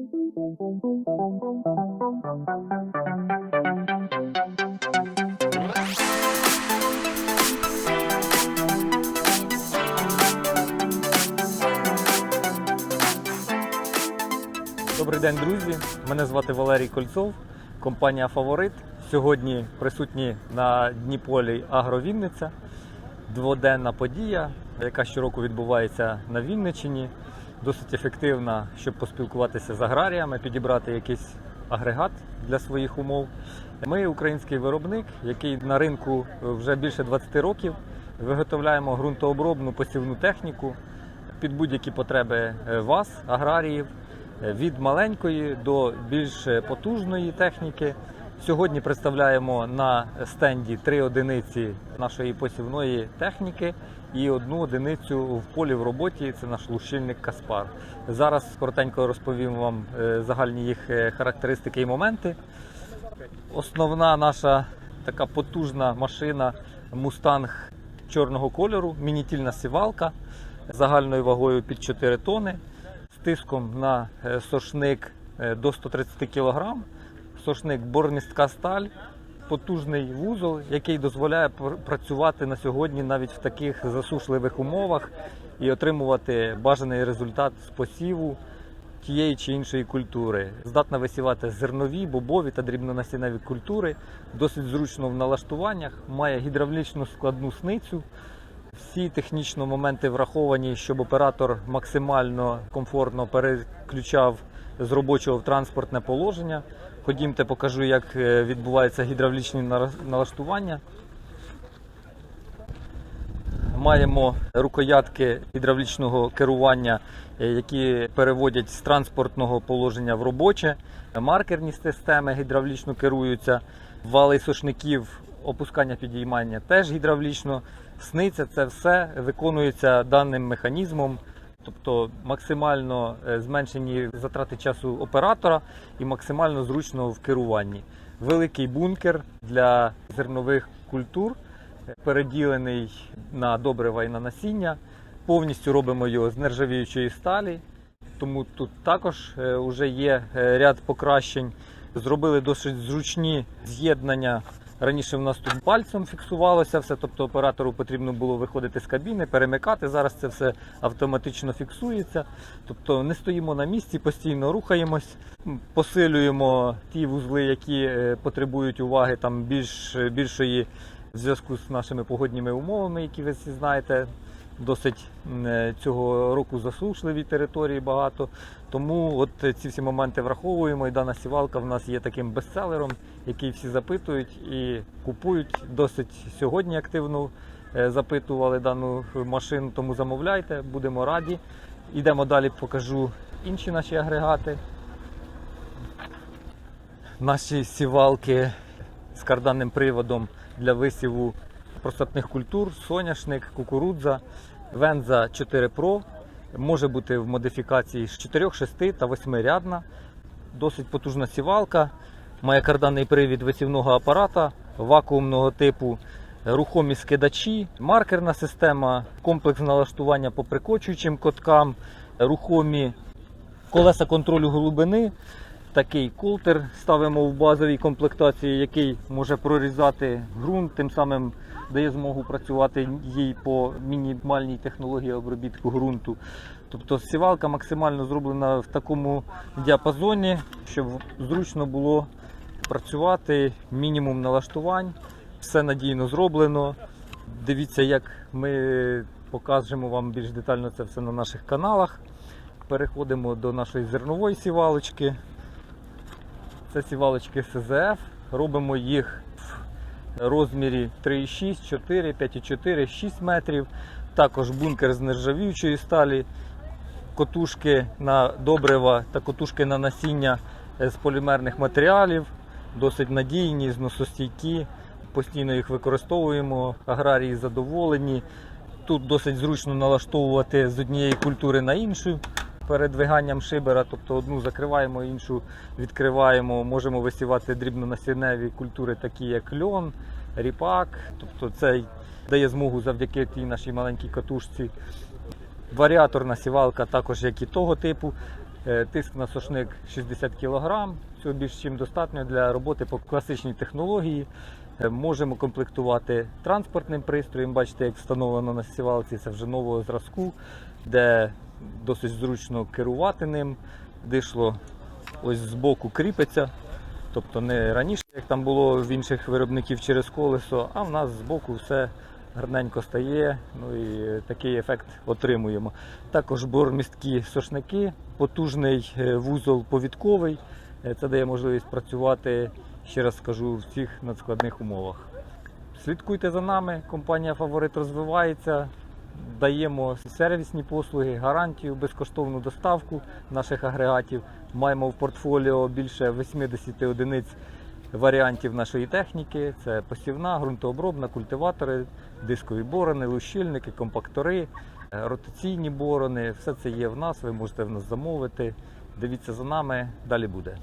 Добрий день, друзі. Мене звати Валерій Кольцов, компанія Фаворит. Сьогодні присутні на Дніполі Агровінниця. Дводенна подія, яка щороку відбувається на Вінниччині. Досить ефективна, щоб поспілкуватися з аграріями, підібрати якийсь агрегат для своїх умов. Ми український виробник, який на ринку вже більше 20 років. Виготовляємо ґрунтообробну посівну техніку під будь-які потреби е, вас, аграріїв, е, від маленької до більш потужної техніки. Сьогодні представляємо на стенді три одиниці нашої посівної техніки і одну одиницю в полі в роботі. Це наш лущильник Каспар. Зараз коротенько розповім вам е, загальні їх е, характеристики і моменти. Основна наша така потужна машина Мустанг чорного кольору, мінітільна сівалка загальною вагою під 4 тони, з тиском на е, сошник до 130 кг. Сошник борністка сталь, потужний вузол, який дозволяє пр- працювати на сьогодні навіть в таких засушливих умовах і отримувати бажаний результат з посіву тієї чи іншої культури. Здатна висівати зернові, бобові та дрібнонасінневі культури, досить зручно в налаштуваннях, має гідравлічну складну сницю. Всі технічно моменти враховані, щоб оператор максимально комфортно переключав з робочого в транспортне положення. Ходімте, покажу, як е, відбуваються гідравлічні налаштування. Маємо рукоятки гідравлічного керування, е, які переводять з транспортного положення в робоче. Маркерні системи гідравлічно керуються. Вали сушників, опускання підіймання теж гідравлічно. Сниця це все виконується даним механізмом. Тобто максимально е, зменшені затрати часу оператора і максимально зручно в керуванні. Великий бункер для зернових культур переділений на добрива і на насіння. Повністю робимо його з нержавіючої сталі, тому тут також вже є е, ряд покращень. Зробили досить зручні з'єднання. Раніше в нас тут пальцем фіксувалося все, тобто оператору потрібно було виходити з кабіни, перемикати. Зараз це все автоматично фіксується. Тобто не стоїмо на місці, постійно рухаємось, посилюємо ті вузли, які е, потребують уваги там більш, більшої в зв'язку з нашими погодніми умовами, які ви всі знаєте. Досить е, цього року засушливі території багато. Тому от ці всі моменти враховуємо. І дана сівалка в нас є таким бестселером, який всі запитують і купують. Досить сьогодні активно е, запитували дану машину, тому замовляйте, будемо раді. Йдемо далі, покажу інші наші агрегати. Наші сівалки з карданним приводом для висіву просапних культур, соняшник, кукурудза, Венза 4 Pro. Може бути в модифікації з 4, 6 та 8 рядна. Досить потужна сівалка. Має карданний привід висівного апарата вакуумного типу, рухомі скидачі, маркерна система, комплекс налаштування по прикочуючим коткам, рухомі колеса контролю глибини. Такий колтер ставимо в базовій комплектації, який може прорізати ґрунт, тим самим дає змогу працювати їй по мінімальній технології обробітку ґрунту. Тобто сівалка максимально зроблена в такому діапазоні, щоб зручно було працювати, мінімум налаштувань, все надійно зроблено. Дивіться, як ми покажемо вам більш детально це все на наших каналах. Переходимо до нашої зернової сівалочки. Це сівалочки СЗФ. Робимо їх в розмірі 3,6, 4, 5,4, 6 метрів. Також бункер з нержавіючої сталі, котушки на добрива та котушки на насіння з полімерних матеріалів. Досить надійні, зносостійкі. Постійно їх використовуємо. Аграрії задоволені. Тут досить зручно налаштовувати з однієї культури на іншу передвиганням шибера, тобто одну закриваємо, іншу відкриваємо. Можемо висівати дрібнонасінневі культури, такі як льон, ріпак. Тобто це дає змогу завдяки тій нашій маленькій катушці. Варіаторна сівалка також як і того типу. Е, Тиск на сошник 60 кг. Цього більш чим достатньо для роботи по класичній технології. Е, Можемо комплектувати транспортним пристроєм. Бачите, як встановлено на сівалці, це вже нового зразку, де досить зручно керувати ним. Дишло ось збоку кріпиться. Тобто не раніше, як там було в інших виробників через колесо, а в нас збоку все гарненько стає. Ну і такий ефект отримуємо. Також бормісткі сошники, потужний е, вузол повідковий. Е, Це дає можливість працювати, ще раз скажу, в цих надскладних умовах. Слідкуйте за нами, компанія Фаворит розвивається. Даємо сервісні послуги, гарантію, безкоштовну доставку наших агрегатів. Маємо в портфоліо більше 80 одиниць варіантів нашої техніки. Це посівна, ґрунтообробна, культиватори, дискові борони, лущильники, компактори, е, ротаційні борони. Все це є в нас. Ви можете в нас замовити. Дивіться за нами, далі буде.